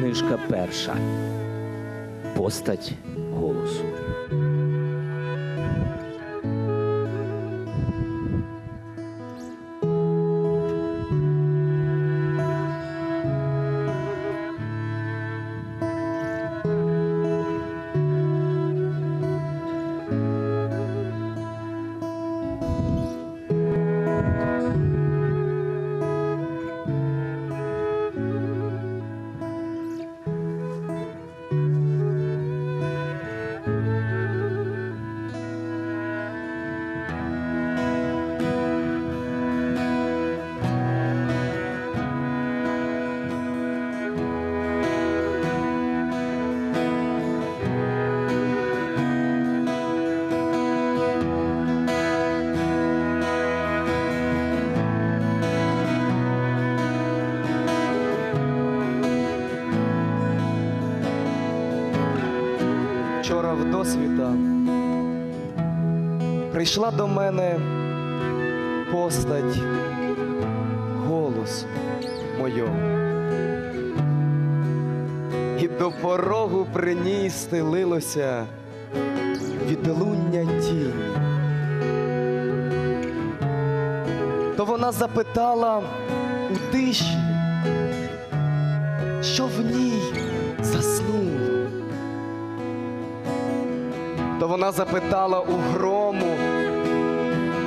книжка перша. Постать голосу. Прийшла до мене постать голосу мойого. І до порогу при ній стелилося відлуння тіні. То вона запитала у тиші, що в ній заснуло. То вона запитала у грому,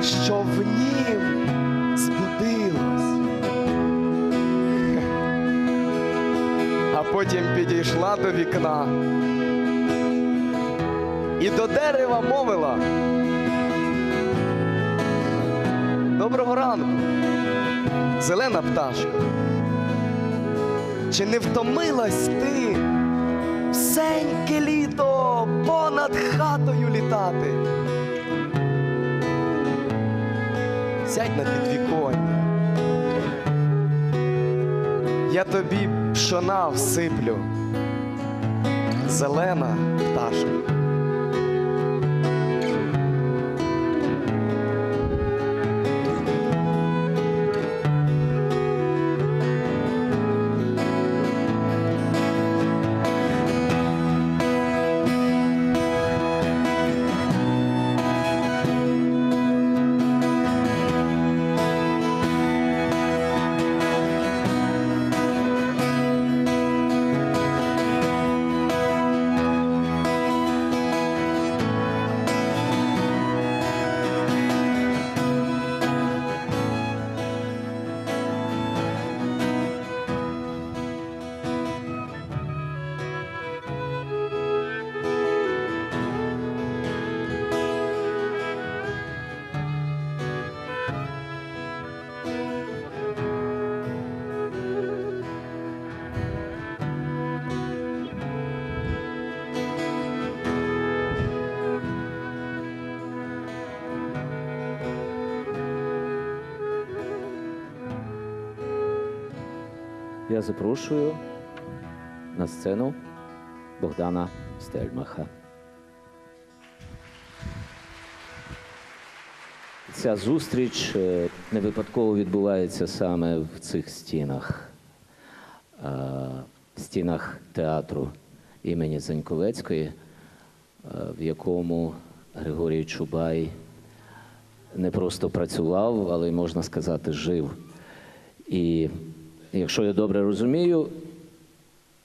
що в нім збудилось. А потім підійшла до вікна і до дерева мовила. Доброго ранку, зелена пташка. Чи не втомилась ти всеньке літо понад хатою літати? Сядь на підвіконня. Я тобі пшона всиплю, зелена пташка. Я запрошую на сцену Богдана Стельмаха. Ця зустріч е, не випадково відбувається саме в цих стінах, е, в стінах театру імені Заньковецької, е, в якому Григорій Чубай не просто працював, але й можна сказати, жив. І якщо я добре розумію,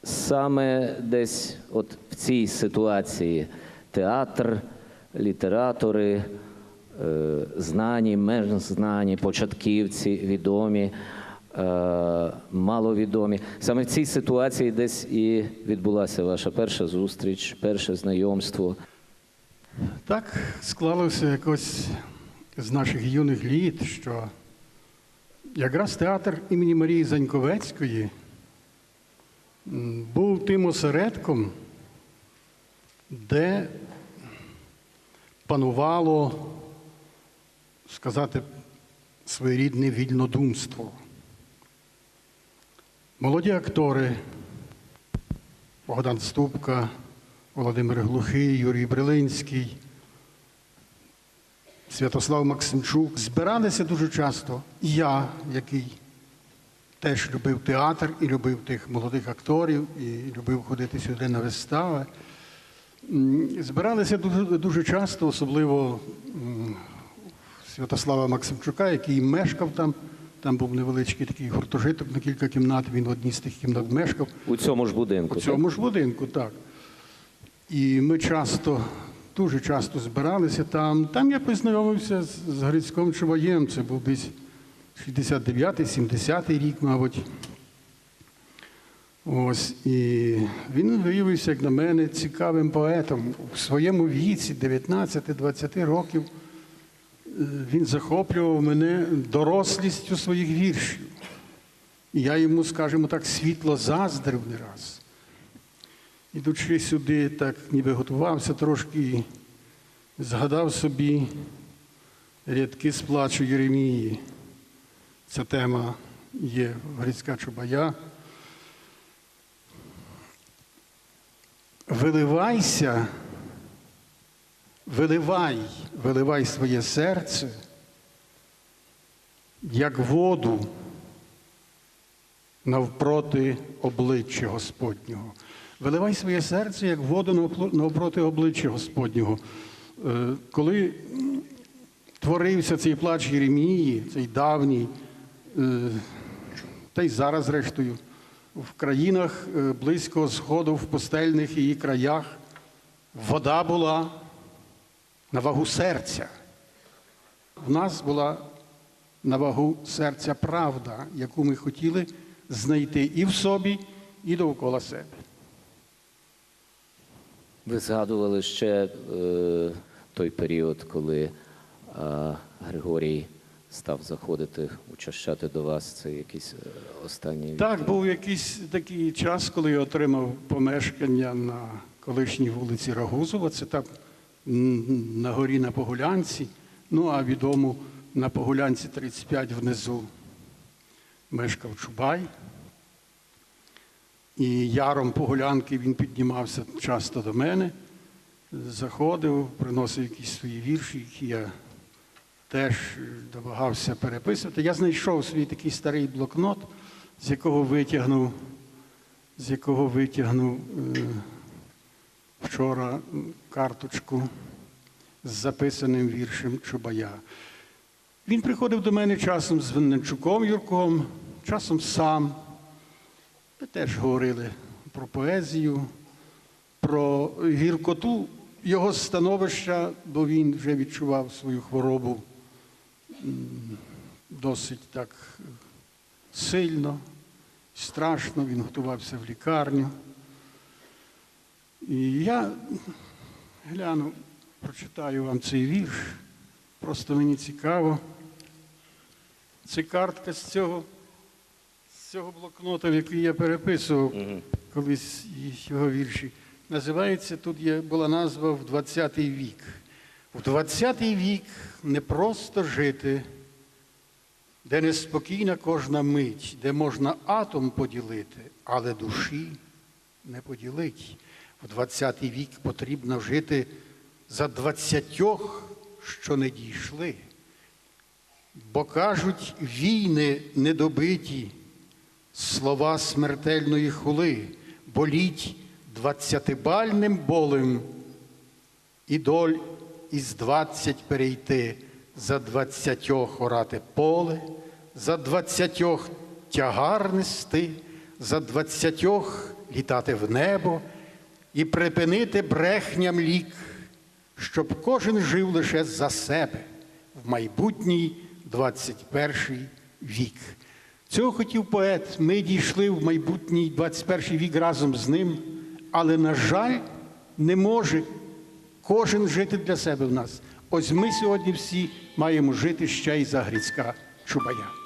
саме десь от в цій ситуації театр, літератори, е, знані, менш знані, початківці, відомі, е, маловідомі. Саме в цій ситуації десь і відбулася ваша перша зустріч, перше знайомство. Так склалося якось з наших юних літ, що якраз театр імені Марії Заньковецької був тим осередком, де панувало, сказати, своєрідне вільнодумство. Молоді актори Богдан Ступка, Володимир Глухий, Юрій Брилинський, Святослав Максимчук збиралися дуже часто. І я, який теж любив театр і любив тих молодих акторів, і любив ходити сюди на вистави. Збиралися дуже, дуже часто, особливо Святослава Максимчука, який мешкав там. Там був невеличкий такий гуртожиток на кілька кімнат. Він в одній з тих кімнат мешкав. У цьому ж будинку. У так? цьому ж будинку, так. І ми часто, дуже часто збиралися там. Там я познайомився з, з Грицьком Чуваєм. Це був десь 69-70 рік, мабуть. Ось, і він виявився, як на мене, цікавим поетом. У своєму віці, 19-20 років, е, він захоплював мене дорослістю своїх віршів. І я йому, скажімо так, світло заздрив не раз. Ідучи сюди, так ніби готувався трошки, і згадав собі рядки з плачу Єремії. Ця тема є Грицька Чубая. Виливайся, виливай, виливай своє серце, як воду навпроти обличчя Господнього. Виливай своє серце, як воду навпроти обличчя Господнього. Е, Коли творився цей плач Єремії, цей давній, е, та й зараз, зрештою, в країнах е, Близького Сходу, в пустельних її краях, вода була на вагу серця. В нас була на вагу серця правда, яку ми хотіли знайти і в собі, і довкола себе. Ви згадували ще е, той період, коли е, Григорій став заходити, учащати до вас. Це якийсь е, останній Так, був якийсь такий час, коли я отримав помешкання на колишній вулиці Рагузова, це там м, на горі на Погулянці, ну а відомо на Погулянці 35 внизу мешкав Чубай. І яром Погулянки він піднімався часто до мене, заходив, приносив якісь свої вірші, які я теж домагався переписувати. Я знайшов свій такий старий блокнот, з якого витягнув, з якого витягнув е, вчора карточку з записаним віршем Чубая. Він приходив до мене часом з Винничуком Юрком, часом сам. Ми теж говорили про поезію, про гіркоту його становища, бо він вже відчував свою хворобу досить так сильно, страшно, він готувався в лікарню. І я гляну, прочитаю вам цей вірш. Просто мені цікаво. Це картка з цього, цього блокнота, в який я переписував колись його вірші. Називається, тут є, була назва в 20-й вік. В 20-й вік не просто жити, де неспокійна кожна мить, де можна атом поділити, але душі не поділить. В 20-й вік потрібно жити за двадцятьох, що не дійшли. Бо кажуть, війни недобиті, слова смертельної хули, боліть двадцятибальним болем, і доль із двадцять перейти, за двадцятьох орати поле, за двадцятьох тягар нести, за двадцятьох літати в небо і припинити брехням лік, щоб кожен жив лише за себе в майбутній 21 вік. Цього хотів поет. Ми дійшли в майбутній 21 вік разом з ним, але, на жаль, не може кожен жити для себе в нас. Ось ми сьогодні всі маємо жити ще й за Грицька Чубая.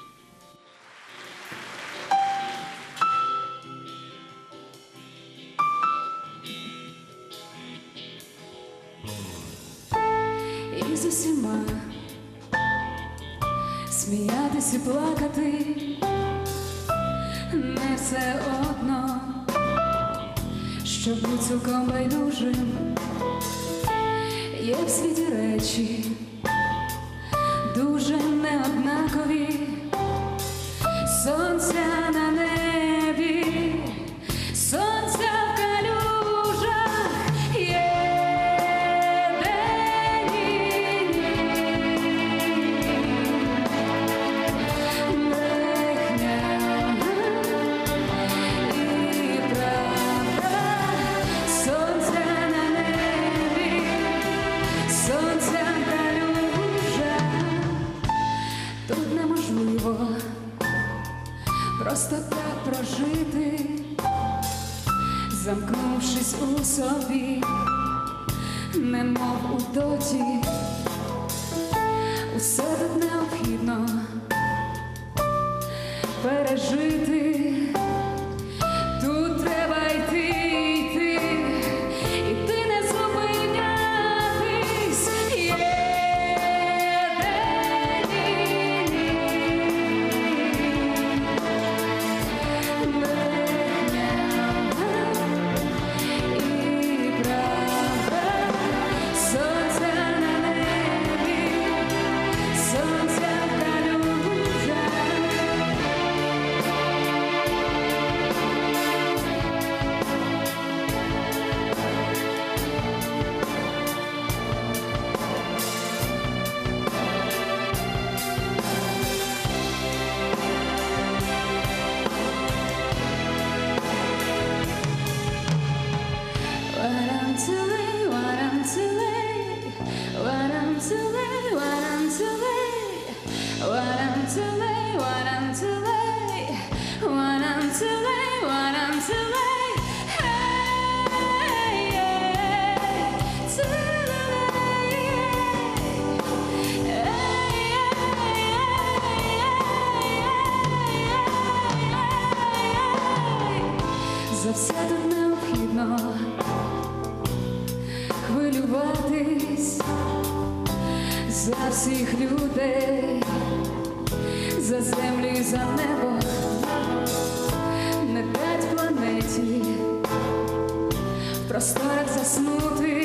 Дуже просто так прожити, замкнувшись у собі, немов у доті, усе тут необхідно пережити. ховатись за всіх людей, за землю і за небо, не дать планеті, в просторах заснути.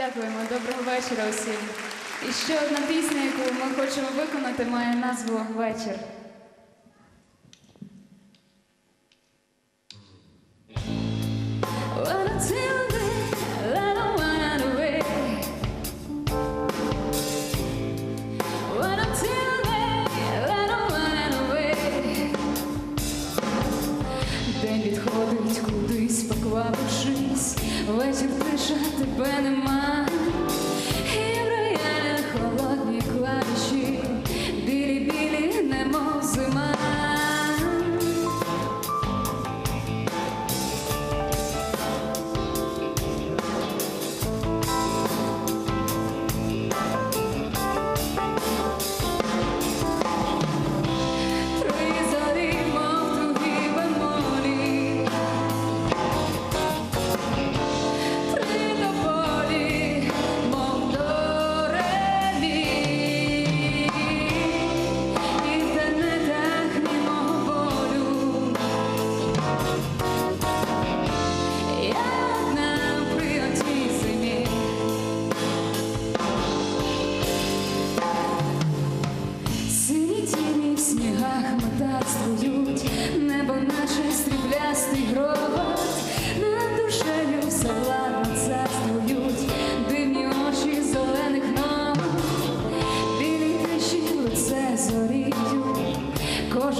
Дякуємо, доброго вечора усім. І ще одна пісня, яку ми хочемо виконати, має назву Вечір. when am I?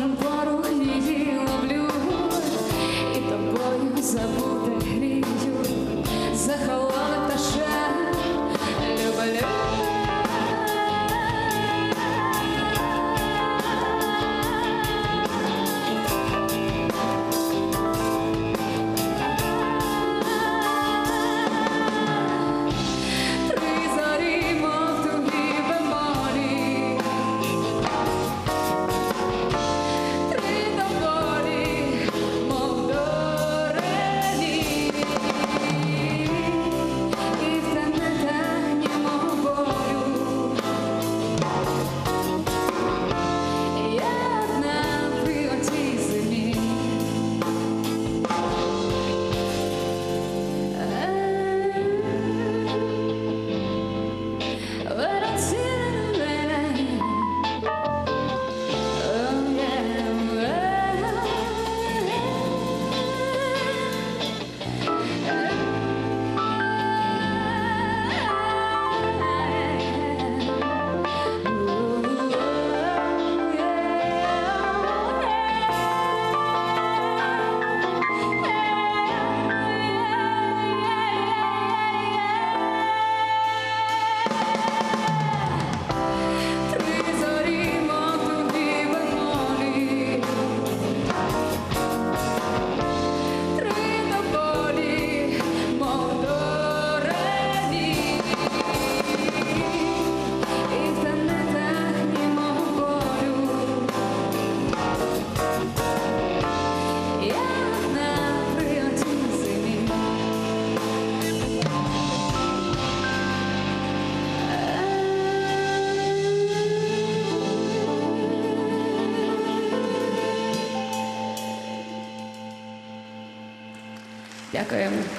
Можем пару Дякуємо.